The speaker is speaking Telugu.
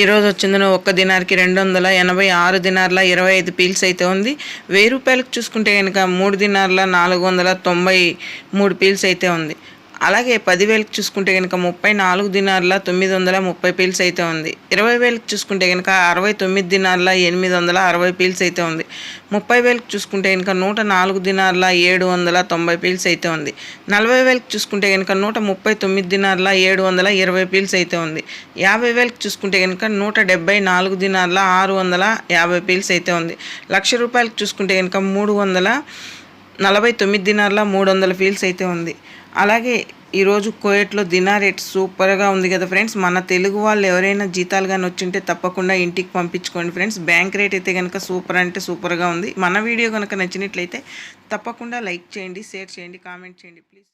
ఈరోజు ఈ వచ్చిందని ఒక్క దినార్కి రెండు వందల ఎనభై ఆరు దినార్ల ఇరవై ఐదు పీల్స్ అయితే ఉంది. వెయ్యి రూపాయలకు చూసుకుంటే కనుక మూడు దినార్ల నాలుగు వందల తొంభై మూడు పీల్స్ అయితే ఉంది. అలాగే పదివేలకు చూసుకుంటే కనుక ముప్పై నాలుగు దినార్ల తొమ్మిది వందల ముప్పై పీల్స్ అయితే ఉంది. ఇరవై వేలకు చూసుకుంటే కనుక అరవై తొమ్మిది దినార్ల ఎనిమిది వందల అరవై పీల్స్ అయితే ఉంది. ముప్పై వేలకు చూసుకుంటే కనుక నూట నాలుగు దినార్ల ఏడు వందల తొంభై పీల్స్ అయితే ఉంది. నలభై వేలకు చూసుకుంటే కనుక నూట ముప్పై తొమ్మిది దినార్ల ఏడు వందల ఇరవై పీల్స్ అయితే ఉంది. యాభై వేలకు చూసుకుంటే కనుక నూట డెబ్బై నాలుగు దినార్ల ఆరు వందల యాభై పీల్స్ అయితే ఉంది. లక్ష రూపాయలకు చూసుకుంటే కనుక మూడు వందల నలభై తొమ్మిది దినార్ల మూడు వందల ఫీల్స్ అయితే ఉంది. అలాగే ఈరోజు కోయట్లో దినా రేట్ సూపర్గా ఉంది కదా ఫ్రెండ్స్. మన తెలుగు వాళ్ళు ఎవరైనా జీతాలు కానీ వచ్చింటే తప్పకుండా ఇంటికి పంపించుకోండి ఫ్రెండ్స్. బ్యాంక్ రేట్ అయితే కనుక సూపర్ అంటే సూపర్గా ఉంది. మన వీడియో కనుక నచ్చినట్లయితే తప్పకుండా లైక్ చేయండి షేర్ చేయండి కామెంట్ చేయండి ప్లీజ్.